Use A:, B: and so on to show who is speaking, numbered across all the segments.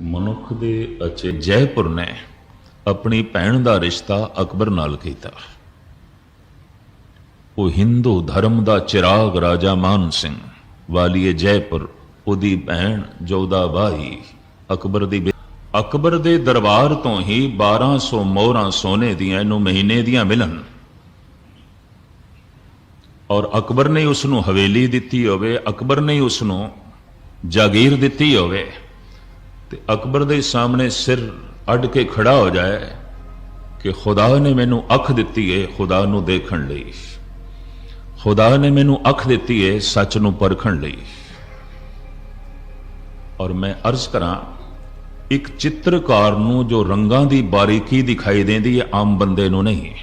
A: ਮਨੁੱਖ ਦੇ ਅਚੇ ਜੈਪੁਰ ਨੇ ਆਪਣੀ ਭੈਣ ਦਾ ਰਿਸ਼ਤਾ ਅਕਬਰ ਨਾਲ ਕੀਤਾ। ਉਹ ਹਿੰਦੂ ਧਰਮ ਦਾ ਚਿਰਾਗ ਰਾਜਾ ਮਾਨ ਸਿੰਘ ਵਾਲੀਏ ਜੈਪੁਰ, ਉਹਦੀ ਭੈਣ ਜੋਦਾ ਅਕਬਰ ਦੀ ਬੇ- ਅਕਬਰ ਦੇ ਦਰਬਾਰ ਤੋਂ ਹੀ 1200 ਮੋਹਰਾਂ ਸੋਨੇ ਦੀਆਂ ਇਹਨੂੰ ਮਹੀਨੇ ਦੀਆਂ ਮਿਲਣ। ਔਰ ਅਕਬਰ ਨੇ ਉਸ ਨੂੰ ਹਵੇਲੀ ਦਿੱਤੀ ਹੋਵੇ, ਅਕਬਰ ਨੇ ਉਸ ਨੂੰ ਜਾਗੀਰ ਦਿੱਤੀ ਹੋਵੇ। ਤੇ ਅਕਬਰ ਦੇ ਸਾਹਮਣੇ ਸਿਰ ਅੱਡ ਕੇ ਖੜਾ ਹੋ ਜਾਏ ਕਿ ਖੁਦਾ ਨੇ ਮੈਨੂੰ ਅੱਖ ਦਿੱਤੀ ਏ ਖੁਦਾ ਨੂੰ ਦੇਖਣ ਲਈ। ਖੁਦਾ ਨੇ ਮੈਨੂੰ ਅੱਖ ਦਿੱਤੀ ਏ ਸੱਚ ਨੂੰ ਪਰਖਣ ਲਈ। ਔਰ ਮੈਂ ਅਰਜ਼ ਕਰਾਂ, ਇੱਕ ਚਿੱਤਰਕਾਰ ਨੂੰ ਜੋ ਰੰਗਾਂ ਦੀ ਬਾਰੀਕੀ ਦਿਖਾਈ ਦਿੰਦੀ ਹੈ ਆਮ ਬੰਦੇ ਨੂੰ ਨਹੀਂ।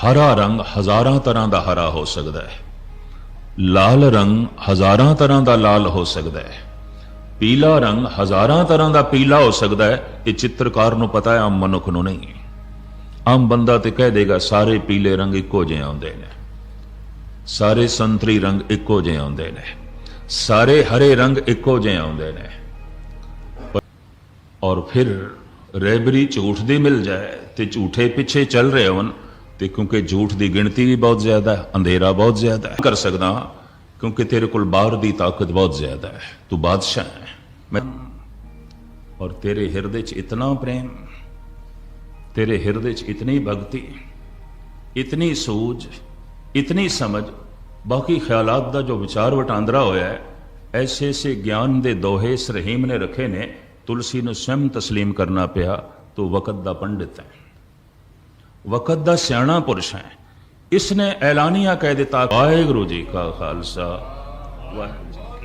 A: ਹਰਾ ਰੰਗ ਹਜ਼ਾਰਾਂ ਤਰ੍ਹਾਂ ਦਾ ਹਰਾ ਹੋ ਸਕਦਾ ਹੈ। ਲਾਲ ਰੰਗ ਹਜ਼ਾਰਾਂ ਤਰ੍ਹਾਂ ਦਾ ਲਾਲ ਹੋ ਸਕਦਾ ਹੈ। ਪੀਲਾ ਰੰਗ ਹਜ਼ਾਰਾਂ ਤਰ੍ਹਾਂ ਦਾ ਪੀਲਾ ਹੋ ਸਕਦਾ ਹੈ। ਇਹ ਚਿੱਤਰਕਾਰ ਨੂੰ ਪਤਾ ਹੈ, ਆਮ ਮਨੁੱਖ ਨੂੰ ਨਹੀਂ। ਆਮ ਬੰਦਾ ਤੇ ਕਹਿ ਦੇਗਾ, ਸਾਰੇ ਪੀਲੇ ਰੰਗ ਇੱਕੋ ਜਿਹੇ ਆਉਂਦੇ ਨੇ। ਸਾਰੇ ਸੰਤਰੀ ਰੰਗ ਇੱਕੋ ਜਿਹੇ ਆਉਂਦੇ ਨੇ। ਸਾਰੇ ਹਰੇ ਰੰਗ ਇੱਕੋ ਜਿਹੇ ਆਉਂਦੇ ਨੇ। ਔਰ ਫਿਰ ਰੈਬਰੀ ਝੂਠ ਦੀ ਮਿਲ ਜਾਏ ਤੇ ਝੂਠੇ ਪਿੱਛੇ ਚੱਲ ਰਹੇ ਹੋਣ ਤੇ ਕਿਉਂਕਿ ਝੂਠ ਦੀ ਗਿਣਤੀ ਵੀ ਬਹੁਤ ਜ਼ਿਆਦਾ ਹੈ, ਅੰਧੇਰਾ ਬਹੁਤ ਜ਼ਿਆਦਾ ਹੈ। ਕਰ ਸਕਦਾ ਕਿਉਂਕਿ ਤੇਰੇ ਕੋਲ ਬਾਹਰ ਦੀ ਤਾਕਤ ਬਹੁਤ ਜ਼ਿਆਦਾ ਹੈ। ਤੂੰ ਬਾਦਸ਼ਾਹ ਹੈ। ਮੈਂ ਔਰ ਤੇਰੇ ਹਿਰਦੇ 'ਚ ਇਤਨਾ ਪ੍ਰੇਮ, ਤੇਰੇ ਹਿਰਦੇ 'ਚ ਇਤਨੀ ਭਗਤੀ, ਇਤਨੀ ਸੂਝ, ਇਤਨੀ ਸਮਝ, ਬਾਕੀ ਖਿਆਲਾਤ ਦਾ ਜੋ ਵਿਚਾਰ ਵਟਾਂਦਰਾ ਹੋਇਆ ਹੈ, ਐਸੇ ਐਸੇ ਗਿਆਨ ਦੇ ਦੋਹੇ ਇਸ ਨੇ ਰੱਖੇ ਨੇ, ਤੁਲਸੀ ਨੂੰ ਸਵੈਮ ਤਸਲੀਮ ਕਰਨਾ ਪਿਆ, ਤੂੰ ਵਕਤ ਦਾ ਪੰਡਿਤ ਹੈ। ਵਕਤ ਦਾ ਸਿਆਣਾ ਪੁਰਸ਼ ਹੈ। ਇਸ ਨੇ ਐਲਾਨੀਆ ਕਹਿ ਦਿੱਤਾ, ਵਾਹਿਗੁਰੂ ਜੀ ਕਾ ਖਾਲਸਾ, ਵਾਹਿਗੁਰੂ ਜੀ